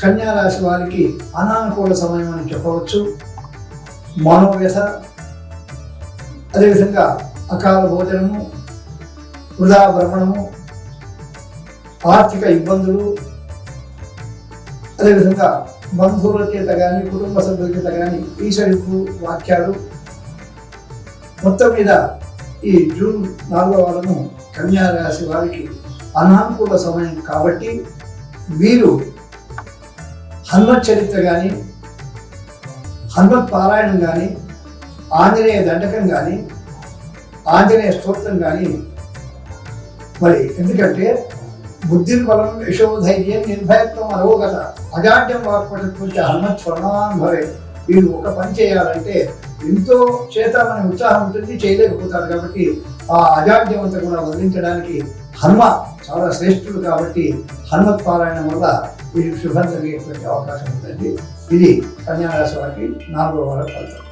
కన్యా రాశి వారికి అనానుకూల సమయం అని చెప్పవచ్చు. మనోవ్యథ అదేవిధంగా అకాల భోజనము వృధా భ్రమణము ఆర్థిక ఇబ్బందులు అదేవిధంగా బంధువుల చేత కానీ కుటుంబ సభ్యుల చేత కానీ ఈసరింపు వాక్యాలు. మొత్తం మీద ఈ జూన్ నాలుగో వారము కన్యా రాశి వారికి అనానుకూల సమయం కాబట్టి వీరు హనుమత్ చరిత్ర కానీ హనుమత్ పారాయణం కానీ ఆంజనేయ దండకం కానీ ఆంజనేయ స్తోత్రం కానీ మరి ఎందుకంటే బుద్ధిర్ బలం యశోధైర్యం నిర్భయత్వం అరోగత అజాడ్యం వాక్పటత్వంచ హనుమత్ స్వర్ణానుభవే వీడు ఒక పని చేయాలంటే ఎంతో చేతామని ఉత్సాహం ఉంటుంది చేయలేకపోతారు కాబట్టి ఆ అజాడ్యం అంతా కూడా వదిలించడానికి హనుమ చాలా శ్రేష్ఠుడు కాబట్టి హనుమత్ పారాయణం వల్ల వీరికి శుభం జరిగేటువంటి అవకాశం ఉందండి. ఇది కన్యారాశి వారికి నాలుగో వారం ఫలితం.